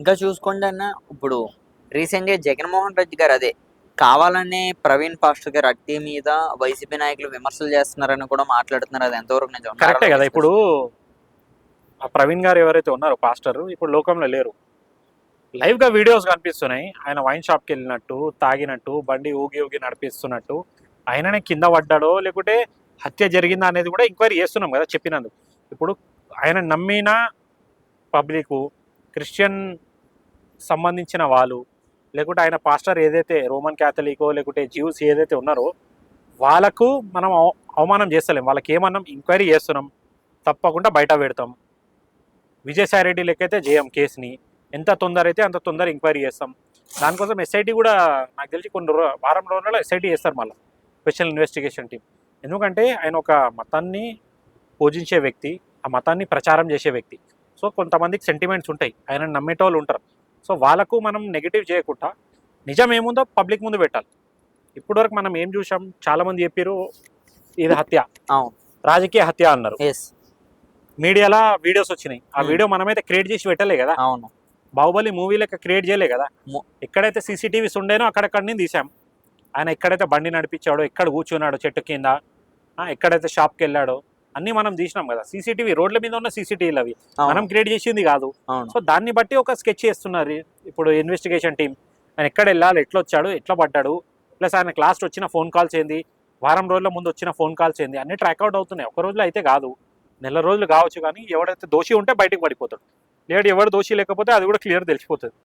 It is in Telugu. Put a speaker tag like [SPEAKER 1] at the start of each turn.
[SPEAKER 1] ఇంకా చూసుకోండి అన్న ఇప్పుడు రీసెంట్గా జగన్మోహన్ రెడ్డి గారు అదే కావాలనే ప్రవీణ్ పాస్టర్ గారు అట్టి మీద వైసీపీ నాయకులు విమర్శలు చేస్తున్నారని కూడా మాట్లాడుతున్నారు. అది ఎంతవరకు నిజం?
[SPEAKER 2] కరెక్టే కదా ఇప్పుడు ఆ ప్రవీణ్ గారు ఎవరైతే ఉన్నారో పాస్టర్ ఇప్పుడు లోకంలో లేరు. లైవ్గా వీడియోస్ కనిపిస్తున్నాయి. ఆయన వైన్ షాప్కి వెళ్ళినట్టు తాగినట్టు బండి ఊగి ఊగి నడిపిస్తున్నట్టు ఆయననే కింద పడ్డాడో లేకుంటే హత్య జరిగిందా అనేది కూడా ఎంక్వైరీ చేస్తున్నాం కదా చెప్పినందుకు. ఇప్పుడు ఆయన నమ్మిన పబ్లిక్ క్రిస్టియన్ సంబంధించిన వాళ్ళు లేకుంటే ఆయన పాస్టర్ ఏదైతే రోమన్ క్యాథలికో లేకుంటే జ్యూస్ ఏదైతే ఉన్నారో వాళ్ళకు మనం అవ- అవమానం చేస్తలేం. వాళ్ళకి ఏమన్నాం ఎంక్వైరీ చేస్తున్నాం తప్పకుండా బయట పెడతాం. విజయసాయి రెడ్డి లెక్కైతే జయం కేసుని. ఎంత తొందర అయితే అంత తొందర ఎంక్వైరీ చేస్తాం. దానికోసం ఎస్ఐటి కూడా నాకు తెలిసి కొన్ని రో వారం రోజుల్లో ఎస్ఐటి చేస్తారు మళ్ళీ స్పెషల్ ఇన్వెస్టిగేషన్ టీం ఎందుకంటే ఆయన ఒక మతాన్ని పూజించే వ్యక్తి ఆ మతాన్ని ప్రచారం చేసే వ్యక్తి. సో కొంతమందికి సెంటిమెంట్స్ ఉంటాయి. ఆయన నమ్మేటోళ్ళు ఉంటారు. సో వాళ్ళకు మనం నెగిటివ్ చేయకుండా నిజం ఏముందో పబ్లిక్ ముందు పెట్టాలి. ఇప్పటివరకు మనం ఏం చూసాం? చాలా మంది చెప్పారు ఇది హత్య.
[SPEAKER 1] అవును.
[SPEAKER 2] రాజకీయ హత్య అన్నారు. మీడియాలో వీడియోస్ వచ్చినాయి. ఆ
[SPEAKER 1] Hmm.
[SPEAKER 2] వీడియో మనమైతే క్రియేట్ చేసి పెట్టలే కదా.
[SPEAKER 1] అవును.
[SPEAKER 2] బాహుబలి మూవీ లెక్క క్రియేట్ చేయలే కదా. ఎక్కడైతే సీసీటీవీస్ ఉండేనో అక్కడక్కడ నుంచి తీసాం. ఆయన ఎక్కడైతే బండి నడిపించాడో ఎక్కడ కూర్చున్నాడో చెట్టు కింద ఎక్కడైతే షాప్కి వెళ్ళాడో అన్ని మనం తీసినాం కదా. సీసీటీవీ రోడ్ల మీద ఉన్న సీసీటీవీలు అవి. మనం క్రియేట్ చేసింది కాదు. సో దాన్ని బట్టి ఒక స్కెచ్ చేస్తున్నారు. ఇప్పుడు ఇన్వెస్టిగేషన్ టీం ఆయన ఎక్కడ వెళ్ళాలి ఎట్లా వచ్చాడు ఎట్లా పడ్డాడు? ప్లస్ ఆయన లాస్ట్ వచ్చిన ఫోన్ కాల్స్ ఏంది? వారం రోజుల ముందు వచ్చిన ఫోన్ కాల్స్ ఏంది? అన్ని ట్రాక్ అవుట్ అవుతున్నాయి. ఒక రోజులో అయితే కాదు. నెల రోజులు కావచ్చు కానీ ఎవడైతే దోషి ఉంటే బయటకు పడిపోతాడు. లేడు ఎవడు దోషి లేకపోతే అది కూడా క్లియర్ తెలిసిపోతుంది.